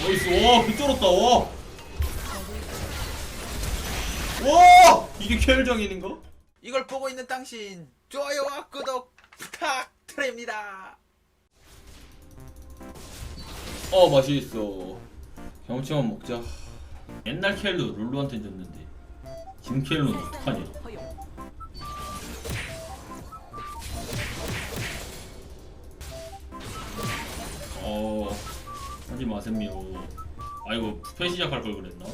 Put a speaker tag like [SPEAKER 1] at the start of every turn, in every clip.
[SPEAKER 1] 나이스 와 개쩔었다 와. 와 이게 켈정인인가?
[SPEAKER 2] 이걸 보고 있는 당신 좋아요와 구독 부탁드립니다.
[SPEAKER 1] 어 맛있어. 경치만 먹자. 옛날 켈로 룰루한테 줬는데 지금 켈로는 어떡하냐? 어 하지 마셈요. 아이고 부패 시작할 걸 그랬나?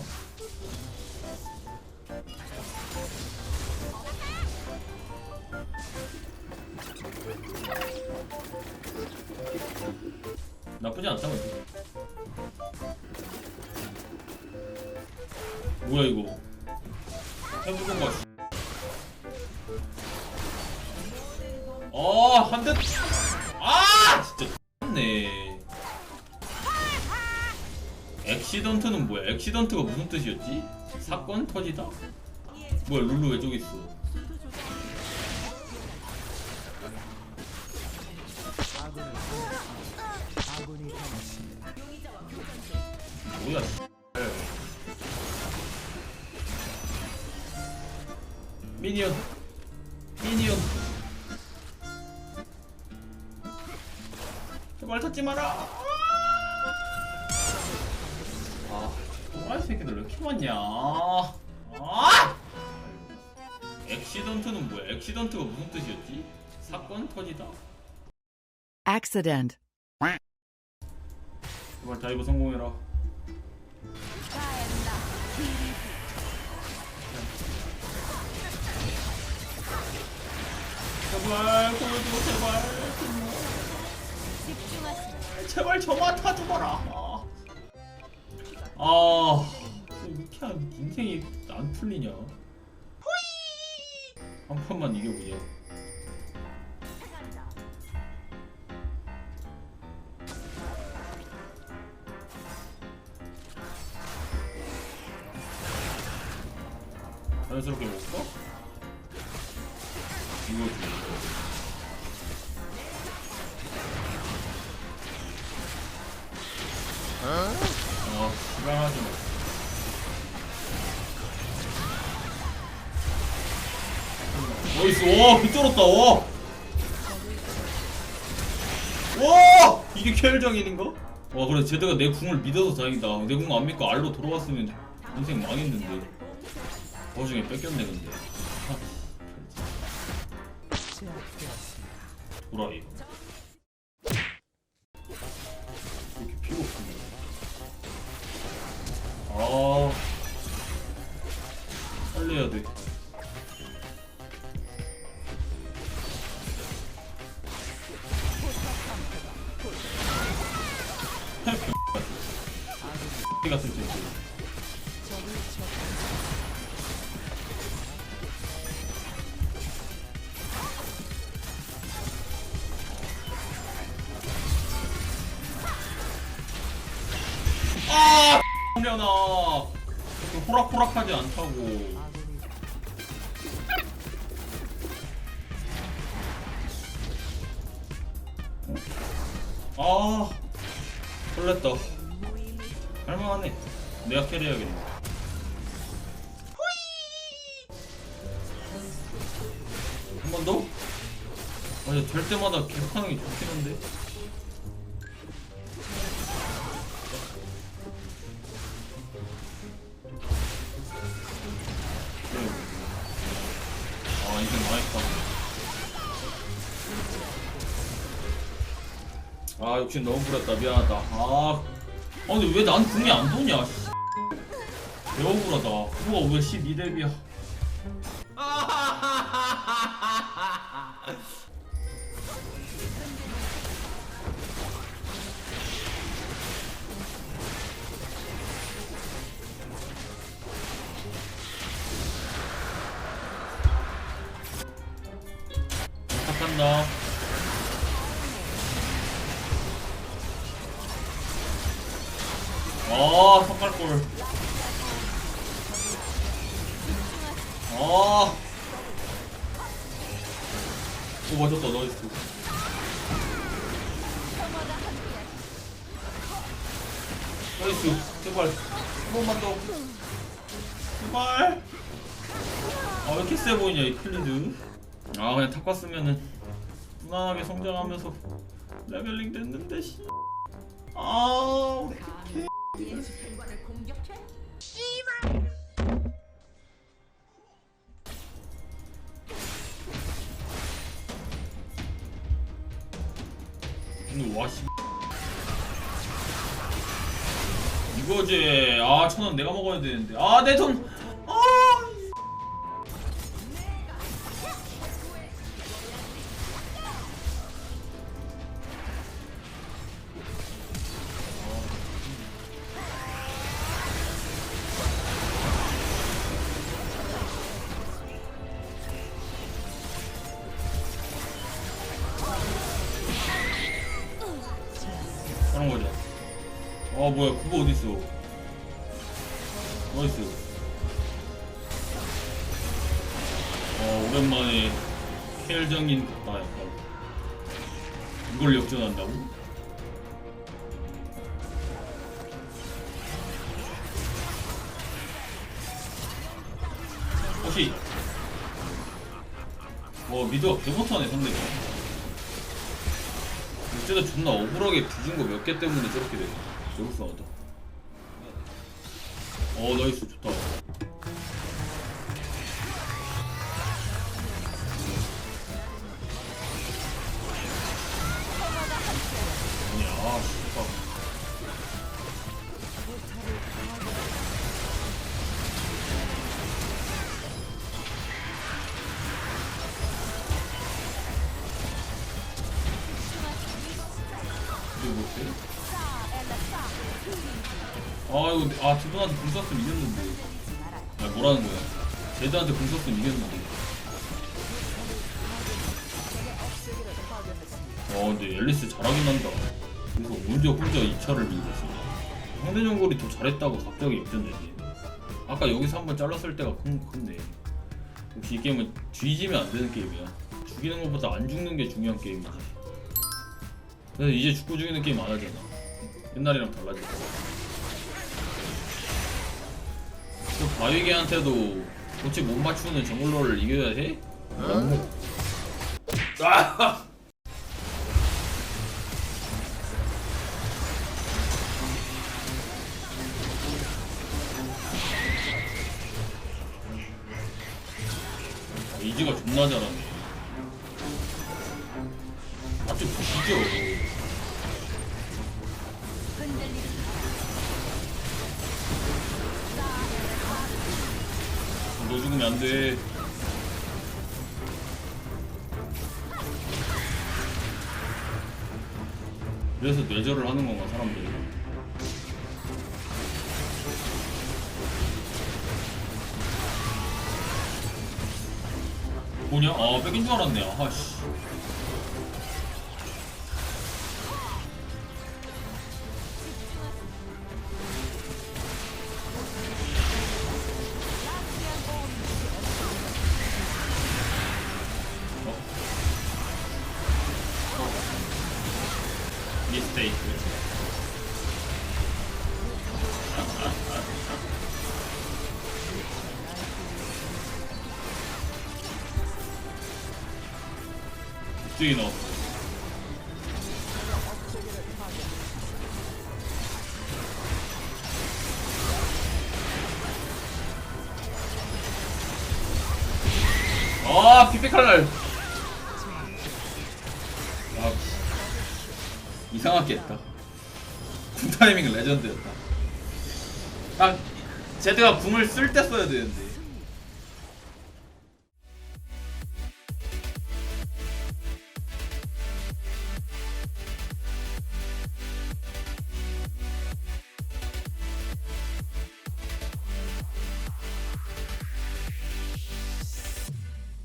[SPEAKER 1] 나쁘지 않다 근데. 뭐야 이거? 해보는 거. 아, 한 대. 아, 진짜 엑시던트는 뭐야? 엑시던트가 무슨 뜻이었지? 사건 터지다? 뭐야, 룰루 왜 저기 있어? 뭐야? 미니언 미니언 제발 찾지 마라 또라이 새끼들 왜 이렇게 많냐 아 엑시던트는 뭐야 엑시던트가 무슨 뜻이었지? 사건 터지다?
[SPEAKER 3] accident,
[SPEAKER 1] 제발 다이브 성공해라 제발 보여줘 제발 제발 저만 타주거라 아. 이렇게 한 인생이 안 풀리냐? 한 판만 이겨보자. 자연스럽게 먹을까? 이거지 와, 개쩔었다, 와! 와! 이게 켈정인인가? 와, 그래, 제드가 내 궁을 믿어서 다행이다. 내 궁 안 믿고 알로 돌아갔으면 인생 망했는데. 그 와중에 뺏겼네, 근데. 도라이. 이렇게 피가 없네. 아. 살려야 돼. 피 같은 새끼. 아! 려나 그렇게 호락호락하지 않다고. 아, 설렜다. 할만하네. 내가 캐리해야겠네. 한 번 더? 아니, 될 때마다 게 좋긴 한데. 아, 망했다. 아, 너무 부렸다. 미안하다. 아, 아 근데 왜난 궁이 안 도냐? 씨. 개 억울하다. 후가 왜 12렙이야? 부탁한 갈골. 아. 오, 맞았다, 나이스. 나이스 제발 한 번만 더 제발 아왜 이렇게 세 보이냐 이 클리드 아 그냥 탁과 쓰면은 무난하게 성장하면서 레벨링 됐는데 씨. 아 이거지. 아 천 원 내가 먹어야 되는데. 아 내 돈 아 뭐야 그거 어디 있어? 나이스. 어 오랜만에 켈정인 같다 약간. 이걸 역전한다고? 혹시 와 미드가 개 못하네 상대가. 어쩌다 존나 억울하게 뒤진 거 몇 개 때문에 저렇게 돼. 배고프하다. 어 나이스 좋다. 아니 아 씨발. 이게 뭐지? 아 이거 아 제드한테 궁 썼으면 이겼는데. 아 뭐라는 거야? 제드한테 궁 썼으면 이겼는데. 어 근데 앨리스 잘하긴 한다. 그래서 언제 혼자 2차를 밀고 있어 상대 정글이 더 잘했다고 갑자기 역전되지. 아까 여기서 한번 잘랐을 때가 큰, 큰데. 역시 이 게임은 뒤지면 안 되는 게임이야. 죽이는 것보다 안 죽는 게 중요한 게임이지. 그래서 이제 죽고 죽이는 게임 안 하잖아. 옛날이랑 달라졌어 그 바위개한테도 도치 못 맞추는 정글러를 이겨야 해? 어? 아! 이지가 존나 잘하네. 아좀 보시죠. 죽으면 안 돼. 그래서 뇌절을 하는 건가 사람들이? 뭐냐? 아 뺏긴 줄 알았네. 아씨. 갑자기 나왔어. 아, 피피칼날. 이상하게 했다. 군 타이밍 레전드였다. 딱 제드가 궁을 쓸 때 써야 되는데.